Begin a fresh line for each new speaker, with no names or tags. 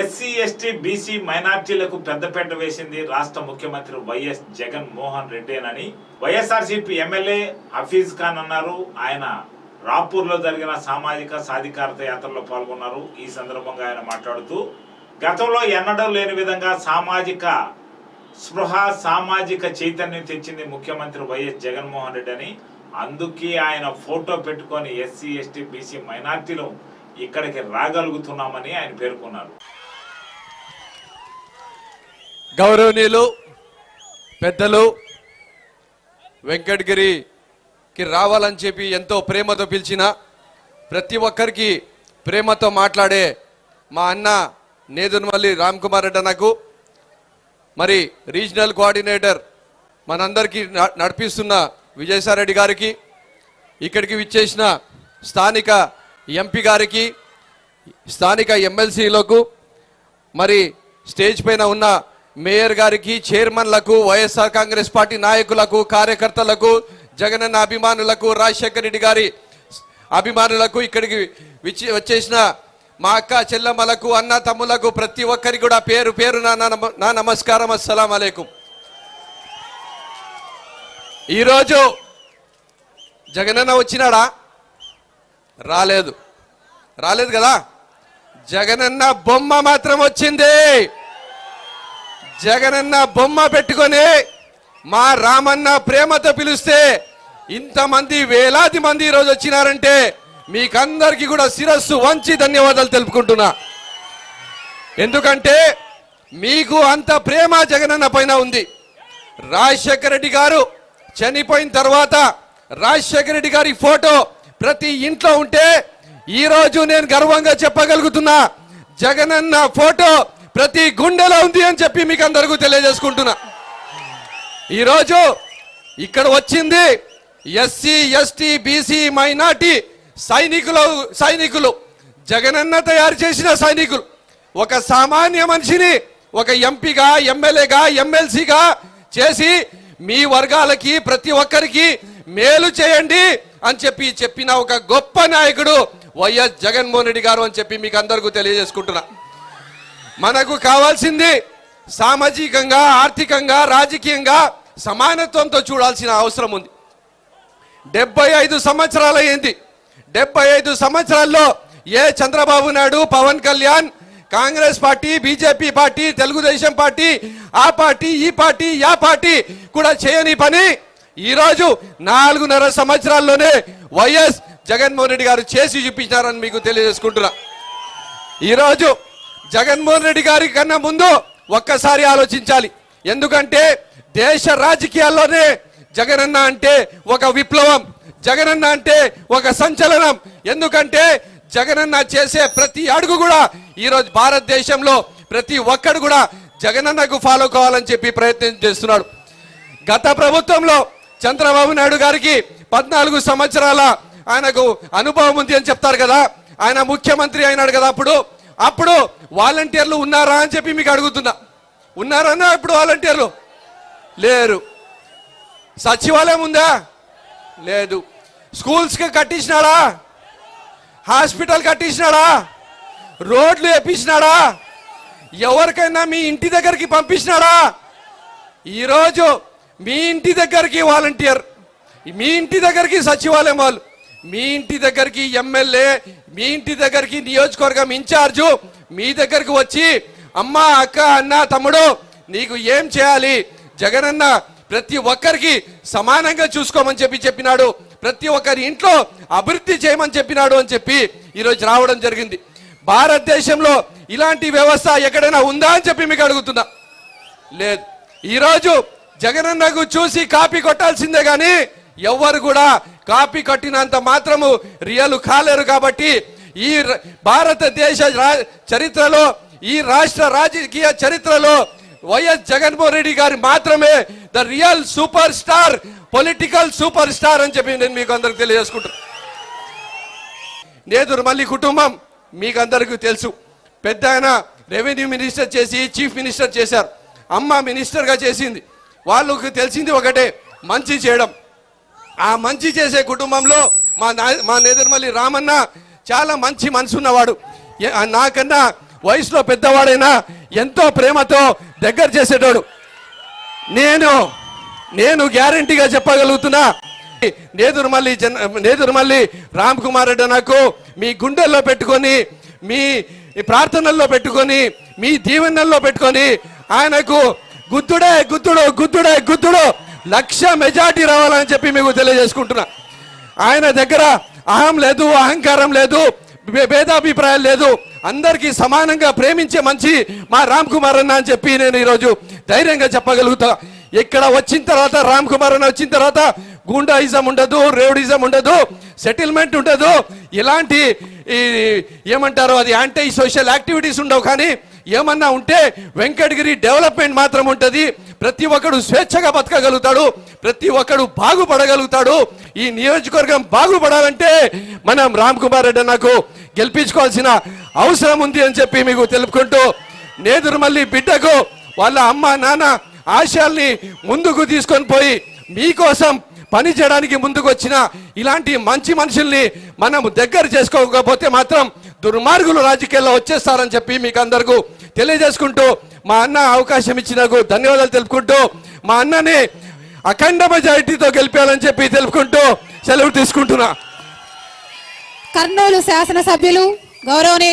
SC ST BC మైనార్టీలకు పెద్దపెట్ట వేసింది రాష్ట్ర ముఖ్యమంత్రి వైఎస్ జగన్ మోహన్ రెడ్డేనని వైఎస్ఆర్సీపీ ఎమ్మెల్యే హఫీజ్ ఖాన్ అన్నారు. ఆయన రాపూర్లో జరిగిన సామాజిక సాధికారత యాత్రలో పాల్గొన్నారు. ఈ సందర్భంగా ఆయన మాట్లాడుతూ గతంలో ఎన్నడూ లేని విధంగా సామాజిక స్పృహ సామాజిక చైతన్యం తెచ్చింది ముఖ్యమంత్రి వైఎస్ జగన్మోహన్ రెడ్డి అని అందుకే ఆయన ఫోటో పెట్టుకొని ఎస్సీ ఎస్టీ బీసీ మైనార్టీలు ఇక్కడికి రాగలుగుతున్నామని ఆయన పేర్కొన్నారు.
గౌరవనీయులు పెద్దలు వెంకటగిరికి రావాలని చెప్పి ఎంతో ప్రేమతో పిలిచిన ప్రతి ఒక్కరికి ప్రేమతో మాట్లాడే మా అన్న నేదునమల్లి రామ్ కుమార్ రెడ్డి అన్నకు మరి రీజనల్ కోఆర్డినేటర్ మనందరికీ న- నడిపిస్తున్న విజయసాయిరెడ్డి గారికి ఇక్కడికి విచ్చేసిన స్థానిక ఎంపీ గారికి స్థానిక ఎమ్మెల్సీలకు మరి స్టేజ్ పైన ఉన్న మేయర్ గారికి చైర్మన్లకు వైఎస్ఆర్ కాంగ్రెస్ పార్టీ నాయకులకు కార్యకర్తలకు జగనన్న అభిమానులకు రాజశేఖర రెడ్డి గారి అభిమానులకు ఇక్కడికి వచ్చేసిన మా అక్క చెల్లమ్మలకు అన్న తమ్ములకు ప్రతి ఒక్కరికి కూడా పేరు పేరు నా నమ- నా నమస్కారం. అస్సలం అలైకుం. ఈరోజు జగనన్న వచ్చినాడా? రాలేదు. రాలేదు కదా? జగనన్న బొమ్మ మాత్రం వచ్చింది. జగనన్న బొమ్మ పెట్టుకొని మా రామన్న ప్రేమతో పిలిస్తే ఇంతమంది వేలాది మంది ఈరోజు వచ్చినారంటే మీకందరికీ కూడా శిరస్సు వంచి ధన్యవాదాలు తెలుపుకుంటున్నా. ఎందుకంటే మీకు అంత ప్రేమ జగనన్న పైన ఉంది. రాజశేఖర రెడ్డి గారు చనిపోయిన తర్వాత రాజశేఖర రెడ్డి గారి ఫోటో ప్రతి ఇంట్లో ఉంటే ఈ రోజు నేను గర్వంగా చెప్పగలుగుతున్నా జగనన్న ఫోటో ప్రతి గుండెలో ఉంది అని చెప్పి మీకు అందరికీ తెలియజేసుకుంటున్నా. ఈరోజు ఇక్కడ వచ్చింది ఎస్సీ ఎస్టీ బీసీ మైనార్టీ సైనికులు సైనికులు. జగనన్న తయారు చేసిన సైనికులు. ఒక సామాన్య మనిషిని ఒక ఎంపీగా ఎమ్మెల్యేగా ఎమ్మెల్సీగా చేసి మీ వర్గాలకి ప్రతి ఒక్కరికి మేలు చేయండి అని చెప్పి చెప్పిన ఒక గొప్ప నాయకుడు వైఎస్ జగన్మోహన్ రెడ్డి గారు అని చెప్పి మీకు అందరికీ తెలియజేసుకుంటున్నా. మనకు కావాల్సింది సామాజికంగా ఆర్థికంగా రాజకీయంగా సమానత్వంతో చూడాల్సిన అవసరం ఉంది. డెబ్బై ఐదు సంవత్సరాలు అయింది డెబ్బై ఐదు సంవత్సరాల్లో ఏ Chandrababu Naidu Pawan Kalyan Congress party BJP party Telugu Desam party ఆ పార్టీ ఈ పార్టీ యా పార్టీ కూడా చేయని పని ఈరోజు నాలుగున్నర సంవత్సరాల్లోనే వైఎస్ జగన్మోహన్ రెడ్డి గారు చేసి చూపించారని మీకు తెలియజేసుకుంటున్నా. ఈరోజు జగన్మోహన్ రెడ్డి గారి కన్నా ముందు ఒక్కసారి ఆలోచించాలి. ఎందుకంటే దేశ రాజకీయాల్లోనే జగనన్న అంటే ఒక విప్లవం జగనన్న అంటే ఒక సంచలనం. ఎందుకంటే జగనన్న చేసే ప్రతి అడుగు కూడా ఈరోజు భారతదేశంలో ప్రతి ఒక్కడు కూడా జగనన్నకు ఫాలో కావాలని చెప్పి ప్రయత్నం చేస్తున్నాడు. గత ప్రభుత్వంలో చంద్రబాబు నాయుడు గారికి పద్నాలుగు సంవత్సరాల ఆయనకు అనుభవం ఉంది అని చెప్తారు కదా. ఆయన ముఖ్యమంత్రి అయినాడు కదా అప్పుడు. అప్పుడు వాలంటీర్లు ఉన్నారా అని చెప్పి మీకు అడుగుతున్నా. ఉన్నారన్నా ఇప్పుడు వాలంటీర్లు? లేరు. సచివాలయం ఉందా? లేదు. స్కూల్స్కి కట్టించినాడా? హాస్పిటల్ కట్టించినాడా? రోడ్లు వేపించినాడా ఎవరికైనా మీ ఇంటి దగ్గరికి పంపించినాడా? ఈరోజు మీ ఇంటి దగ్గరికి వాలంటీర్. మీ ఇంటి దగ్గరికి సచివాలయం వాళ్ళు. మీ ఇంటి దగ్గరికి ఎమ్మెల్యే మీ ఇంటి దగ్గరికి నియోజకవర్గం ఇన్ఛార్జు మీ దగ్గరికి వచ్చి అమ్మ అక్క అన్న తమ్ముడు నీకు ఏం చేయాలి? జగనన్న ప్రతి ఒక్కరికి సమానంగా చూసుకోమని చెప్పి చెప్పినాడు. ప్రతి ఒక్కరి ఇంట్లో అభివృద్ధి చేయమని చెప్పినాడు అని చెప్పి ఈరోజు రావడం జరిగింది. భారతదేశంలో ఇలాంటి వ్యవస్థ ఎక్కడైనా ఉందా అని చెప్పి మీకు అడుగుతున్నా. లేదు. ఈరోజు జగనన్నకు చూసి కాపీ కొట్టాల్సిందే కానీ ఎవ్వరు కూడా కాపీ కట్టినంత మాత్రము రియల్ కాలేరు కాబట్టి ఈ ర- భారతదేశ రా- చరిత్రలో ఈ రాష్ట్ర రాజకీయ చరిత్రలో వైఎస్ జగన్మోహన్ రెడ్డి గారు మాత్రమే the real super star political super star అని చెప్పి నేను మీకు అందరికి తెలియజేసుకుంటాను నేదురు మళ్ళీ కుటుంబం మీకు అందరికీ తెలుసు. పెద్ద ఆయన రెవెన్యూ మినిస్టర్ చేసి చీఫ్ మినిస్టర్ చేశారు. అమ్మ మినిస్టర్గా చేసింది. వాళ్ళకు తెలిసింది ఒకటే మంచి చేయడం. ఆ మంచి చేసే కుటుంబంలో మా నా మా నేదురుమల్లి రామన్న చాలా మంచి మనసు ఉన్నవాడు నాకన్నా వయసులో పెద్దవాడైనా ఎంతో ప్రేమతో దగ్గర చేసేటోడు. నేను నేను గ్యారంటీగా చెప్పగలుగుతున్నా. నేదురుమల్లి జన నేదురుమల్లి రామ్ కుమార్ రెడ్డి నాకు మీ గుండెల్లో పెట్టుకొని మీ ప్రార్థనల్లో పెట్టుకొని మీ దీవెనల్లో పెట్టుకొని ఆయనకు గుద్దుడే గుద్దుడు గుద్దుడే గుద్దుడు లక్ష మెజార్టీ రావాలని చెప్పి మీకు తెలియజేసుకుంటున్నా. ఆయన దగ్గర అహం లేదు అహంకారం లేదు భేదాభిప్రాయం లేదు. అందరికీ సమానంగా ప్రేమించే మంచి మా రామ్ కుమార్ అన్న అని చెప్పి నేను ఈరోజు ధైర్యంగా చెప్పగలుగుతా. ఇక్కడ వచ్చిన తర్వాత రామ్ కుమార్ అన్న వచ్చిన తర్వాత గూండాయిజం ఉండదు రేవుడిజం ఉండదు సెటిల్మెంట్ ఉండదు. ఇలాంటి ఈ ఏమంటారు అది యాంటీ సోషల్ యాక్టివిటీస్ ఉండవు కానీ ఏమన్నా ఉంటే వెంకటగిరి డెవలప్మెంట్ మాత్రం ఉంటుంది. ప్రతి ఒక్కడు స్వేచ్ఛగా బతకగలుగుతాడు. ప్రతి ఒక్కడు బాగుపడగలుగుతాడు. ఈ నియోజకవర్గం బాగుపడాలంటే మనం రామ్ కుమార్ రెడ్డి నాకు గెలిపించుకోవాల్సిన అవసరం ఉంది అని చెప్పి మీకు తెలుపుకుంటూ నేదురుమల్లి బిడ్డకు వాళ్ళ అమ్మ నాన్న ఆశయాల్ని ముందుకు తీసుకొని పోయి మీకోసం పని చేయడానికి ముందుకు వచ్చిన ఇలాంటి మంచి మనుషుల్ని మనం దగ్గర చేసుకోకపోతే మాత్రం దుర్మార్గులు రాజకీయాల్లో వచ్చేస్తారని చెప్పి మీకు అందరికీ తెలియజేసుకుంటూ మా అన్న అవకాశం ఇచ్చినకు ధన్యవాదాలు తెలుపుకుంటూ మా అన్నని అఖండ మెజారిటీతో గెలిపాలని చెప్పి తెలుపుకుంటూ సెలవు తీసుకుంటున్నా.
కర్నూలు శాసనసభ్యులు గౌరవనీయులు